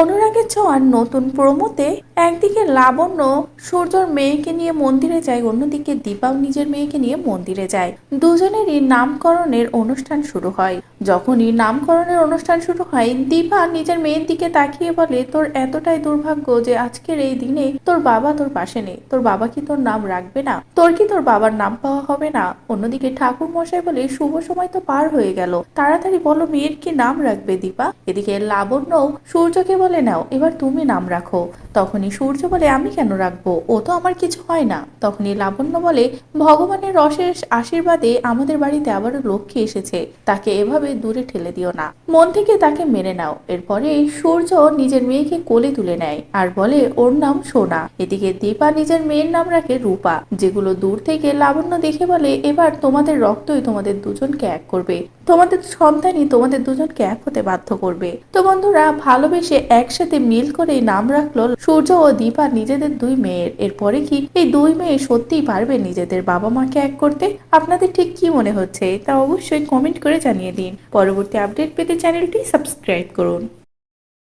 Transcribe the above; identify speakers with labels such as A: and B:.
A: অনুরাগের ছোঁয়ার নতুন প্রমোতে একদিকে লাবণ্য সূর্যর মেয়েকে নিয়ে মন্দিরে যায়, অন্যদিকে দীপাও নিজের মেয়েকে নিয়ে মন্দিরে যায়। দুজনেরই নামকরণের অনুষ্ঠান শুরু হয়। যখনই নামকরণের অনুষ্ঠান শুরু হয়, দীপা নিজের মেয়ের দিকে তাকিয়ে বলে, তোর এতটাই দুর্ভাগ্য যে আজকের এই দিনে তোর বাবা তোর পাশে নেই। তোর বাবা কি তোর নাম রাখবে না? তোর কি তোর বাবার নাম পাওয়া হবে না? অন্যদিকে ঠাকুর মশাই বলে, শুভ সময় তো পার হয়ে গেল। তাড়াতাড়ি বলো মেয়ের কি নাম রাখবে দীপা? এদিকে লাবণ্য সূর্যকে বলে নাও, এবার তুমি নাম রাখো। তখনই সূর্য বলে, আমি কেন রাখব? ও তো আমার কিছু হয় না। তখনই লাবণ্য বলে, ভগবানের রসের আশীর্বাদে আমাদের বাড়িতে আবারও লক্ষ্মী এসেছে। তাকে এভাবে দূরে ঠেলে দিও না। মন থেকে তাকে মেনে নাও। এরপরে সূর্য নিজের মেয়েকে কোলে তুলে নেয় আর বলে, ওর নাম সোনা। এদিকে দীপা নিজের মেয়ের নাম রাখে রূপা। যেগুলো দূর থেকে লাবণ্য দেখে বলে, এবার তোমাদের রক্তই তোমাদের দুজনকে এক করবে। তোমাদের সন্তানই তোমাদের দুজনকে এক হতে বাধ্য করবে। তো বন্ধুরা, ভালোবেসে একসাথে মিল করে নাম রাখল সূর্য ও দীপা নিজেদের দুই মেয়ের। এরপরে কি এই দুই মেয়ে সত্যিই পারবে নিজেদের বাবা মাকে এক করতে? আপনাদের ঠিক কি মনে হচ্ছে? তা অবশ্যই কমেন্ট করে জানিয়ে দিন। পরবর্তী আপডেট পেতে চ্যানেলটি সাবস্ক্রাইব করুন।